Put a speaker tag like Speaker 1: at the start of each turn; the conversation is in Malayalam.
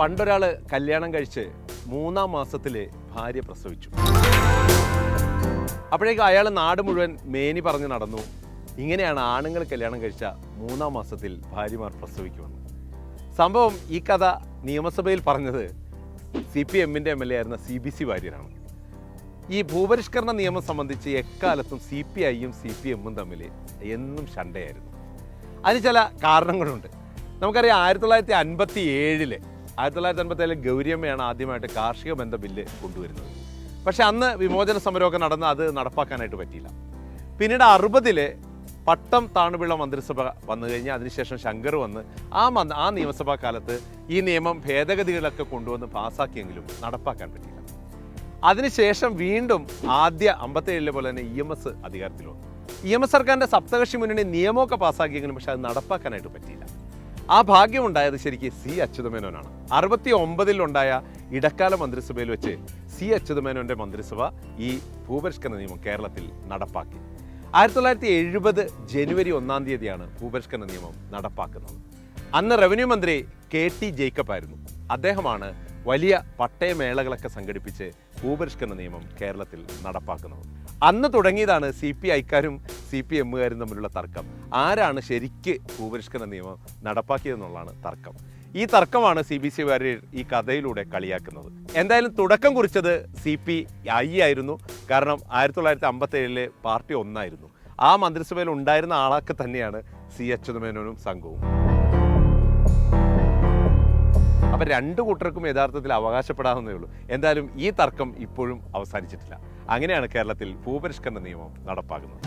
Speaker 1: പണ്ടൊരാൾ കല്യാണം കഴിച്ച് മൂന്നാം മാസത്തിൽ ഭാര്യ പ്രസവിച്ചു. അപ്പോഴേക്കും അയാൾ നാട് മുഴുവൻ മേനി പറഞ്ഞ് നടന്നു. ഇങ്ങനെയാണ് ആണുങ്ങൾ കല്യാണം കഴിച്ച മൂന്നാം മാസത്തിൽ ഭാര്യമാർ പ്രസവിക്കുമെന്ന്. സംഭവം ഈ കഥ നിയമസഭയിൽ പറഞ്ഞത് സി പി എമ്മിന്റെ എം എൽ എ ആയിരുന്ന സി ബി സി വാര്യരാണ്. ഈ ഭൂപരിഷ്കരണ നിയമം സംബന്ധിച്ച് എക്കാലത്തും സി പി ഐയും സി പി എമ്മും തമ്മിൽ എന്നും ശണ്ടയായിരുന്നു. അതിന് ചില കാരണങ്ങളുണ്ട്. നമുക്കറിയാം ആയിരത്തി തൊള്ളായിരത്തി അൻപത്തി ഏഴിൽ ആയിരത്തി തൊള്ളായിരത്തി അൻപത്തി ഏഴിൽ ഗൗരിയമ്മയാണ് ആദ്യമായിട്ട് കാർഷിക ബന്ധ ബില്ല് കൊണ്ടുവരുന്നത്. പക്ഷേ അന്ന് വിമോചന സമരമൊക്കെ നടന്ന് അത് നടപ്പാക്കാനായിട്ട് പറ്റിയില്ല. പിന്നീട് അറുപതിൽ പട്ടം താണുപിള്ള മന്ത്രിസഭ വന്നു കഴിഞ്ഞാൽ അതിനുശേഷം ശങ്കർ വന്ന് ആ മ ആ നിയമസഭാ കാലത്ത് ഈ നിയമം ഭേദഗതികളൊക്കെ കൊണ്ടുവന്ന് പാസ്സാക്കിയെങ്കിലും നടപ്പാക്കാൻ പറ്റിയില്ല. അതിനുശേഷം വീണ്ടും ആദ്യ അമ്പത്തേഴിലെ പോലെ തന്നെ ഇ എം എസ് അധികാരത്തിൽ വന്നു ഇ എം എസ് സർക്കാരിന്റെ സപ്തകക്ഷി മുന്നണി നിയമമൊക്കെ പാസ്സാക്കിയെങ്കിലും പക്ഷെ അത് നടപ്പാക്കാനായിട്ട് പറ്റിയില്ല. ആ ഭാഗ്യമുണ്ടായത് ശരിക്കും സി അച്യുതമേനോനാണ്. അറുപത്തി ഒമ്പതിലുണ്ടായ ഇടക്കാല മന്ത്രിസഭയിൽ വെച്ച് സി അച്യുതമേനോന്റെ മന്ത്രിസഭ ഈ ഭൂപരിഷ്കരണ നിയമം കേരളത്തിൽ നടപ്പാക്കി. ആയിരത്തി തൊള്ളായിരത്തി എഴുപത് ജനുവരി ഒന്നാം തീയതിയാണ് ഭൂപരിഷ്കരണ നിയമം നടപ്പാക്കുന്നത്. അന്ന് റവന്യൂ മന്ത്രി കെ ടി ജേക്കബ് ആയിരുന്നു. അദ്ദേഹമാണ് വലിയ പട്ടയമേളകളൊക്കെ സംഘടിപ്പിച്ച് ഭൂപരിഷ്കരണ നിയമം കേരളത്തിൽ നടപ്പാക്കുന്നത്. അന്ന് തുടങ്ങിയതാണ് സി പി ഐക്കാരും സി പി എമ്മുകാരും തമ്മിലുള്ള തർക്കം. ആരാണ് ശരിക്ക് ഭൂപരിഷ്കരണ നിയമം നടപ്പാക്കിയതെന്നുള്ളതാണ് തർക്കം. ഈ തർക്കമാണ് സി ബി സി വാര്യർ ഈ കഥയിലൂടെ കളിയാക്കുന്നത്. എന്തായാലും തുടക്കം കുറിച്ചത് സി പി ഐ ആയിരുന്നു. കാരണം ആയിരത്തി തൊള്ളായിരത്തി അമ്പത്തി ഏഴിലെ പാർട്ടി ഒന്നായിരുന്നു. ആ മന്ത്രിസഭയിൽ ഉണ്ടായിരുന്ന ആളൊക്കെ തന്നെയാണ് സി അച്യുതമേനോനും സംഘവും. അപ്പൊ രണ്ടു കൂട്ടർക്കും യഥാർത്ഥത്തിൽ അവകാശപ്പെടാവുന്നേ ഉള്ളൂ. എന്തായാലും ഈ തർക്കം ഇപ്പോഴും അവസാനിച്ചിട്ടില്ല. അങ്ങനെയാണ് കേരളത്തിൽ ഭൂപരിഷ്കരണ നിയമം നടപ്പാക്കുന്നത്.